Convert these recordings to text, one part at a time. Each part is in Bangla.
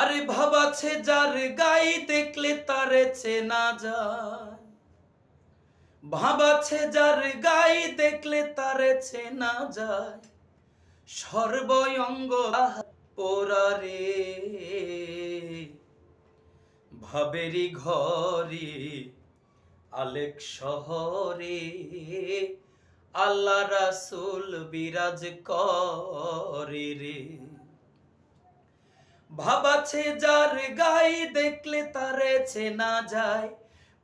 আরে ভাবাছে যার গাই দেখলে তারে চেনা যায়। ভাবাছে যার গাই দেখলে তারে চেনা যায়। সর্বঙ্গ পোরারে ভাবেরি ঘরে, আলেক শহরে, আল্লাহ রাসুল বিরাজ করে রে। ভাবাছে যার গাই দেখলে তারে চেনা যায়।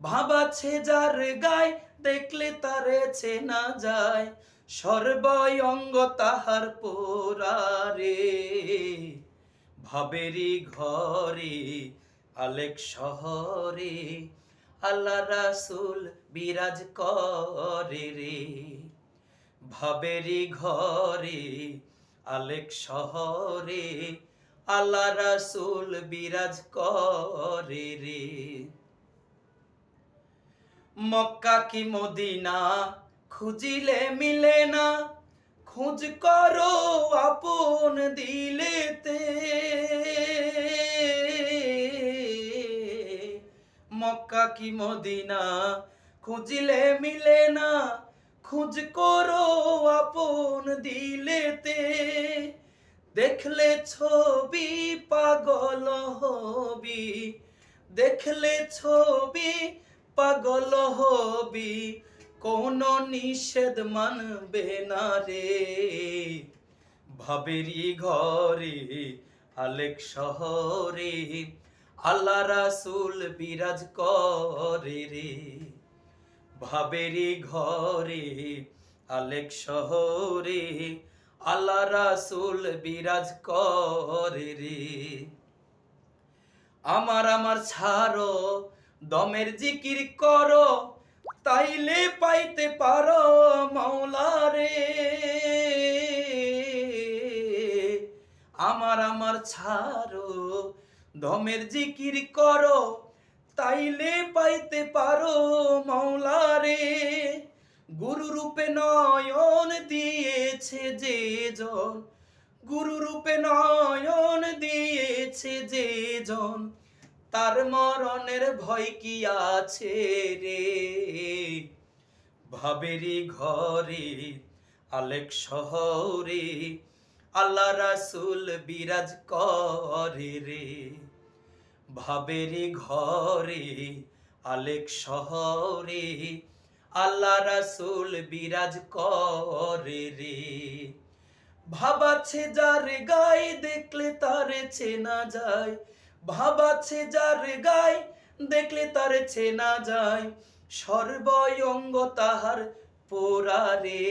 ভাবাছে যার গাই দেখলে তারে চেনা যায়। সর্বঙ্গ তাহার পোরারে। ভাবেরি ঘরে, আলেক শহরে আল্লাহ রাসুল বিরাজ করে রে। ভাবেরি ঘরে, আলেক শহরে আল্লাহ রাসুল বিরাজ করে রে। মক্কা কি মদিনা? খুঁজিলে মিলে না। খুঁজ করো আপন দিলেতে। মক্কা কি মদিনা? খুঁজিলে মিলে না। খুঁজ করো আপন দিলেতে। দেখলে ছবি পাগল হবি, দেখলে ছবি পাগল হবি, কোন নিষেধ মানবে না রে। ভাবেরি ঘরে, আলেক শহরে, আল্লাহ রাসুল বিরাজ করে রে। ভাবেরি ঘরে, আলেক শহরে আল্লাহ রাসুল বিরাজ করে রে। আমার আমার ছাড়ো, দমের জিকির করো, তাইলে পাইতে পারো মাওলারে আমার আমার ছাড়ো, দমের জিকির করো, তাইলে পাইতে পারো মাওলারে গুরু রূপে নয়ন দিয়েছে যে জন, গুরু রূপে নয়ন দিয়েছে যে জন, তার মরণের ভয় কি আছে রে? ভাবেরি ঘরে, আলেক শহরে, আল্লাহ রাসুল বিরাজ করে রে। ভাবেরি ঘরে, আলেক শহরে আল্লাহ রাসুল বিরাজ করে রে। ভাবাছে যার গায়ে দেখলে তারে চেনা যায়। ভাবাছে যার গায়ে দেখলে তারে চেনা যায়। সর্বয়ঙ্গ তাহার পোরারে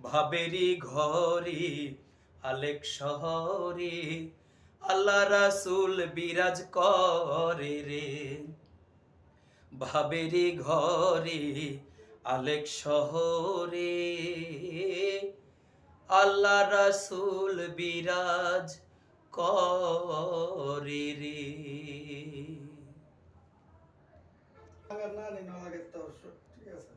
ভাবেরি ঘরে আলেক শহরে আল্লাহ রাসুল বিরাজ করে রে। ভাবেরি ঘরে আলেক শহরে। আল্লাহ রাসুল বিরাজ করে রে। না ঠিক আছে।